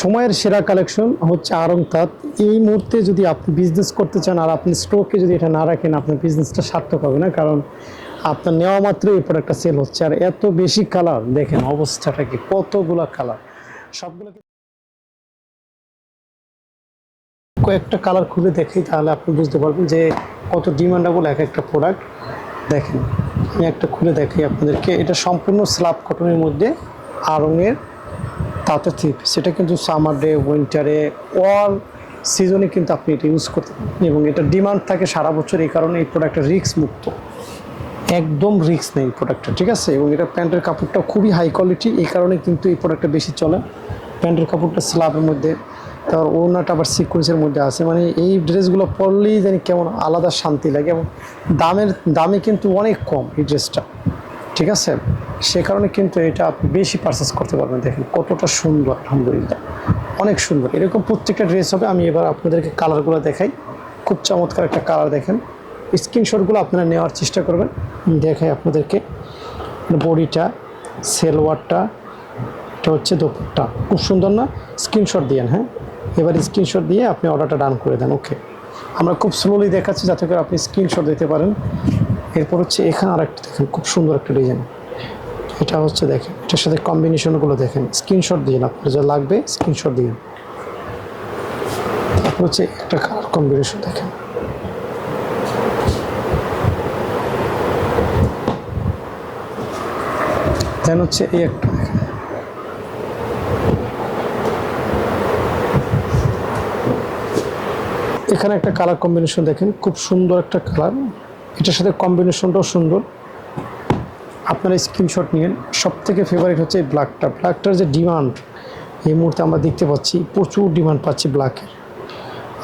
সময়ের সেরা কালেকশন হচ্ছে আরং তাঁত। এই মুহূর্তে যদি আপনি বিজনেস করতে চান আর আপনি স্টকে যদি এটা না রাখেন, আপনার বিজনেসটা সার্থক হবে না, কারণ আপনার নেওয়া মাত্রই এই প্রোডাক্টটা সেল হচ্ছে। আর এত বেশি কালার দেখেন অবস্থাটা কি, কতগুলো কালার সবগুলো কয়েকটা কালার খুলে দেখি তাহলে আপনি বুঝতে পারবেন যে কত ডিমান্ডেবল এক একটা প্রোডাক্ট দেখেন, আমি একটা খুলে দেখাই আপনাদেরকে। এটা সম্পূর্ণ স্ল্যাব কটনের মধ্যে আরঙের তাতে থিপ সেটা কিন্তু সামার ডে উইন্টারে অল সিজনে কিন্তু আপনি এটা ইউজ করতে পারেন। এবং এটা ডিমান্ড থাকে সারা বছর, এই কারণে এই প্রোডাক্টটা রিস্ক মুক্ত। একদম রিস্ক নেই এই প্রোডাক্টটা ঠিক আছে? এবং এটা প্যান্টের কাপড়টা খুবই হাই কোয়ালিটি এই কারণে কিন্তু এই প্রোডাক্টটা বেশি চলে। প্যান্টের কাপড়টা স্ল্যাবের মধ্যে, তার ওড়নাটা আবার সিকোয়েন্সের মধ্যে আছে। মানে এই ড্রেসগুলো পরলেই জানি কেমন আলাদা শান্তি লাগে এবং দামের, দামে কিন্তু অনেক কম এই ড্রেসটা ঠিক আছে? সে কারণে কিন্তু এটা আপনি বেশি পারচেস করতে পারবেন। দেখেন কতটা সুন্দর, আলহামদুলিল্লাহ। অনেক সুন্দর। এরকম প্রত্যেকটা ড্রেস হবে, আমি এবার আপনাদেরকে কালারগুলো দেখাই। খুব চমৎকার একটা কালার দেখেন। স্ক্রিনশটগুলো আপনারা নেওয়ার চেষ্টা করবেন। দেখাই আপনাদেরকে। বডিটা সেলওয়ারটা এটা হচ্ছে দোপাট্টা। খুব সুন্দর না? স্ক্রিনশট দিয়েন হ্যাঁ? এবার স্ক্রিনশট দিয়ে আপনি অর্ডারটা ডান করে দেন ওকে আমরা খুব স্লোলি দেখাচ্ছি যাতে করে আপনি স্ক্রিনশট দিতে পারেন। এরপর হচ্ছে এখানে আরেকটা দেখেন, খুব সুন্দর একটা ডিজাইন এটা হচ্ছে দেখেন, এটার সাথে কম্বিনেশনগুলো দেখেন। স্ক্রিনশট দিন আপনার যা লাগবে স্ক্রিনশট দিন তারপর হচ্ছে একটা কালার কম্বিনেশন দেখেন। হচ্ছে এই একটা এখানে একটা কালার কম্বিনেশন দেখেন, খুব সুন্দর একটা কালার এটার সাথে কম্বিনেশনটাও সুন্দর। আপনারা স্ক্রিনশট নিন সব থেকে ফেভারিট হচ্ছে এই ব্ল্যাকটা ব্ল্যাকটার যে ডিমান্ড এই মুহূর্তে আমরা দেখতে পাচ্ছি, প্রচুর ডিমান্ড পাচ্ছি ব্ল্যাকের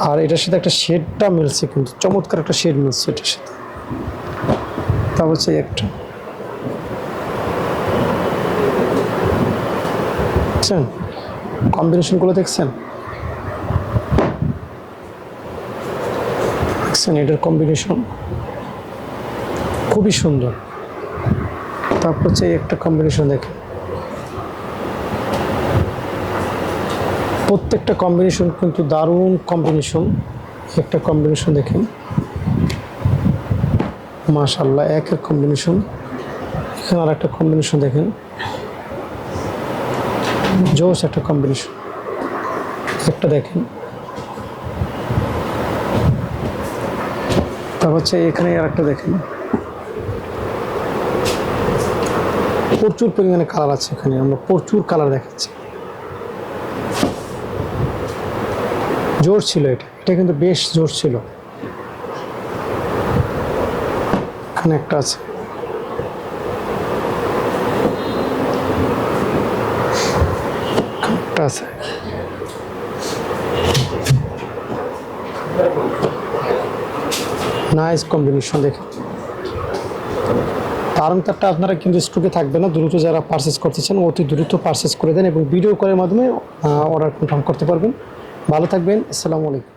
আর এটার সাথে একটা শেডটা মিলছে কিন্তু, চমৎকার একটা শেড মিলছে এটার সাথে। তা হচ্ছে একটা। দেখছেন কম্বিনেশনগুলো দেখছেন? দেখছেন এটার কম্বিনেশন খুবই সুন্দর। তারপর হচ্ছে একটা কম্বিনেশন দেখেন। প্রত্যেকটা কম্বিনেশন কিন্তু দারুণ কম্বিনেশন একটা কম্বিনেশন দেখেন। মাশাল্লাহ একের কম্বিনেশন এখানে আর একটা কম্বিনেশন দেখেন। জোস একটা কম্বিনেশন একটা দেখেন। তারপর হচ্ছে এখানে আর একটা দেখেন। প্রচুর পরিমাণে কালার আছে এখানে, আমরা প্রচুর কালার দেখাচ্ছি। জোর ছিল এটা এটা কিন্তু বেশ জোর ছিল। এখানে একটা আছে। আছে। নাইস কম্বিনেশন দেখে। কারণ তারটা আপনারা কিন্তু স্টকে থাকবে না, দ্রুত যারা পারচেস করতে চান অতি দ্রুত পারচেস করে দেন এবং ভিডিও কলের মাধ্যমে অর্ডার কনফার্ম করতে পারবেন। ভালো থাকবেন, আসসালামু আলাইকুম।